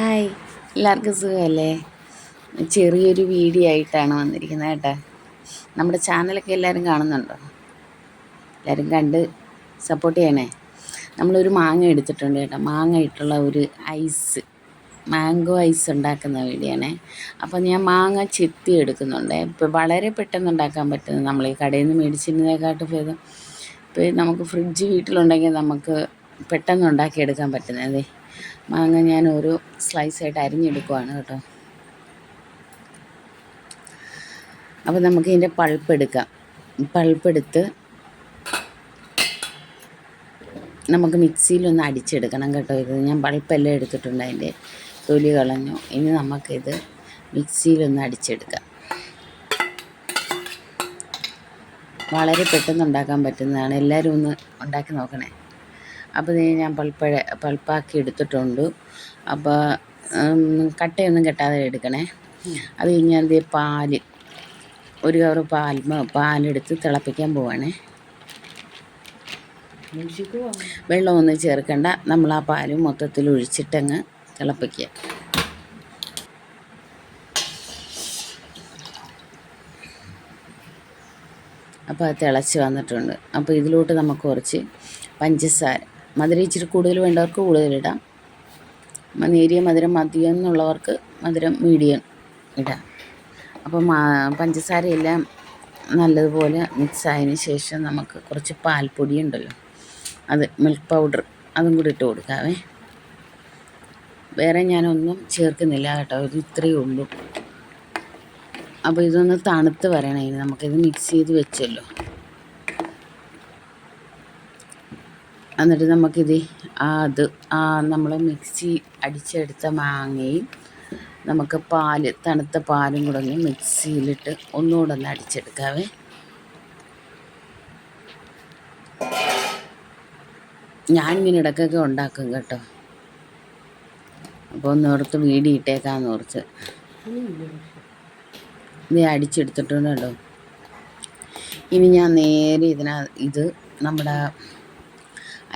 Hi. എല്ലാവർക്കും സുഖമല്ലേ? ചെറിയൊരു വീഡിയോ ആയിട്ടാണ് വന്നിരിക്കുന്നത് കേട്ടോ. നമ്മുടെ ചാനലൊക്കെ എല്ലാവരും കാണുന്നുണ്ടോ? എല്ലാവരും കണ്ട് സപ്പോർട്ട് ചെയ്യണേ. നമ്മളൊരു മാങ്ങ എടുത്തിട്ടുണ്ട് കേട്ടോ. മാങ്ങ ഇട്ടുള്ള ഒരു ഐസ്. മാംഗോ ഐസ് ഉണ്ടാക്കുന്ന വീഡിയോ ആണേ അപ്പോൾ ഞാൻ മാങ്ങ ചെത്തി എടുക്കുന്നുണ്ട്. ഇപ്പോൾ വളരെ പെട്ടെന്ന് ഉണ്ടാക്കാൻ പറ്റുന്നത് നമ്മൾ ഈ കടയിൽ നിന്ന് മേടിച്ചിരുന്നതിനെക്കാട്ട് ഭേദം. ഇപ്പോൾ നമുക്ക് ഫ്രിഡ്ജ് വീട്ടിലുണ്ടെങ്കിൽ നമുക്ക് പെട്ടെന്ന് ഉണ്ടാക്കിയെടുക്കാൻ പറ്റുന്നത്. അതെ. മാങ്ങ ഞാൻ ഓരോ സ്ലൈസായിട്ട് അരിഞ്ഞെടുക്കുവാണ് കേട്ടോ. അപ്പോൾ നമുക്ക് ഇതിന്റെ പൾപ്പ് എടുക്കാം. പൾപ്പ് എടുത്ത് നമുക്ക് മിക്സിയിലൊന്ന് അടിച്ചെടുക്കണം കേട്ടോ ഇത്. ഞാൻ പൾപ്പെല്ലാം എടുത്തിട്ടുണ്ട് അതിന്റെ തൊലി കളഞ്ഞു. ഇനി നമുക്കിത് മിക്സിയിലൊന്ന് അടിച്ചെടുക്കാം. വളരെ പെട്ടെന്ന് ഉണ്ടാക്കാൻ പറ്റുന്നതാണ്. എല്ലാവരും ഒന്ന് ഉണ്ടാക്കി നോക്കണേ. അപ്പോൾ ഇത് ഞാൻ പൾപ്പഴ പൾപ്പാക്കി എടുത്തിട്ടുണ്ട്. അപ്പോൾ കട്ടയൊന്നും കെട്ടാതെ എടുക്കണേ. അത് കഴിഞ്ഞ് ഇത് പാൽ ഒരു കവർ പാൽ പാലെടുത്ത് തിളപ്പിക്കാൻ പോവാണേ. വെള്ളമൊന്നും ചേർക്കണ്ട. നമ്മൾ ആ പാൽ മൊത്തത്തിൽ ഒഴിച്ചിട്ടങ്ങ് തിളപ്പിക്കുക. അപ്പോൾ അത് തിളച്ച് വന്നിട്ടുണ്ട്. അപ്പോൾ ഇതിലോട്ട് നമുക്ക് കുറച്ച് പഞ്ചസാര മധുരം ഇച്ചിരി കൂടുതൽ വേണ്ടവർക്ക് കൂടുതലിടാം നേരിയ മധുരം മതിയം എന്നുള്ളവർക്ക് മധുരം മീഡിയം ഇടാം. അപ്പോൾ പഞ്ചസാരയെല്ലാം നല്ലതുപോലെ മിക്സ് ആയതിന് ശേഷം നമുക്ക് കുറച്ച് പാൽപ്പൊടി ഉണ്ടല്ലോ അത് മിൽക്ക് പൗഡർ അതും കൂടി ഇട്ട് കൊടുക്കാവേ. വേറെ ഞാനൊന്നും ചേർക്കുന്നില്ല കേട്ടോ ഇത് ഇത്രയേ ഉള്ളൂ. അപ്പോൾ ഇതൊന്ന് തണുത്ത് വരണേ നമുക്കിത് മിക്സ് ചെയ്ത് വെച്ചല്ലോ. എന്നിട്ട് നമുക്കിത് അത് നമ്മൾ മിക്സി അടിച്ചെടുത്ത മാങ്ങയും നമുക്ക് പാൽ തണുത്ത പാലും കൂടെ ഒന്ന് മിക്സിയിലിട്ട് ഒന്നുകൂടെ ഒന്ന് അടിച്ചെടുക്കാവേ. ഞാൻ ഇങ്ങനെ ഇടയ്ക്കൊക്കെ ഉണ്ടാക്കും കേട്ടോ. അപ്പോൾ ഒന്നോർത്ത് വീടി ഇട്ടേക്കാന്ന് ഓർത്ത്. ഇത് അടിച്ചെടുത്തിട്ടുണ്ട് ഇനി ഞാൻ നേരെ ഇതിനാ ഇത് നമ്മുടെ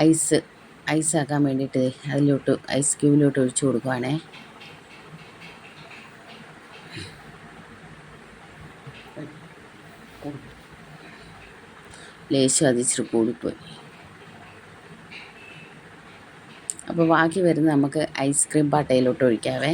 ഐസ് ഐസാക്കാൻ വേണ്ടിയിട്ട് അതിലോട്ട് ഐസ് ക്യൂബിലോട്ട് ഒഴിച്ചു കൊടുക്കുവാണേ. ലേശം അതിച്ചിരി കൂടിപ്പോയി. അപ്പോൾ ബാക്കി വരുന്ന നമുക്ക് ഐസ്ക്രീം പാട്ടയിലോട്ട് ഒഴിക്കാവേ.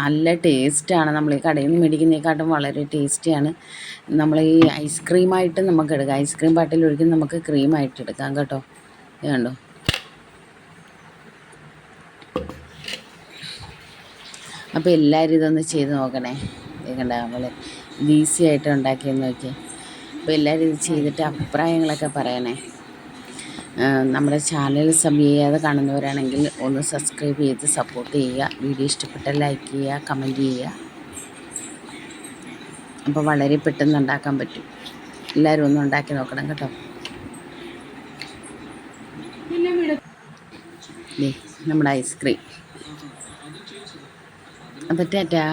നല്ല ടേസ്റ്റാണ് നമ്മൾ ഈ കടയിൽ നിന്ന് മേടിക്കുന്നതിനെക്കാട്ടും വളരെ ടേസ്റ്റിയാണ്. നമ്മൾ ഈ ഐസ്ക്രീമായിട്ട് നമുക്ക് എടുക്കാം. ഐസ്ക്രീം പാട്ടിൽ ഒഴിക്കും നമുക്ക് ക്രീമായിട്ട് എടുക്കാം കേട്ടോ. കണ്ടോ? അപ്പോൾ എല്ലാവരും ഇതൊന്ന് ചെയ്ത് നോക്കണേ. കണ്ട? നമ്മൾ ഈസി ആയിട്ട് ഉണ്ടാക്കിയെന്ന് നോക്കി. അപ്പോൾ എല്ലാവരും ഇത് ചെയ്തിട്ട് അഭിപ്രായങ്ങളൊക്കെ പറയണേ. നമ്മുടെ ചാനൽ സബ് ചെയ്യാതെ കാണുന്നവരാണെങ്കിൽ ഒന്ന് സബ്സ്ക്രൈബ് ചെയ്ത് സപ്പോർട്ട് ചെയ്യുക. വീഡിയോ ഇഷ്ടപ്പെട്ടാൽ ലൈക്ക് ചെയ്യുക കമന്റ് ചെയ്യുക. അപ്പോൾ വളരെ പെട്ടെന്ന് ഉണ്ടാക്കാൻ പറ്റും. എല്ലാവരും ഒന്ന് ഉണ്ടാക്കി നോക്കണം കേട്ടോ. നമ്മുടെ ഐസ്ക്രീം അപ്പോൾ ടാറ്റാ.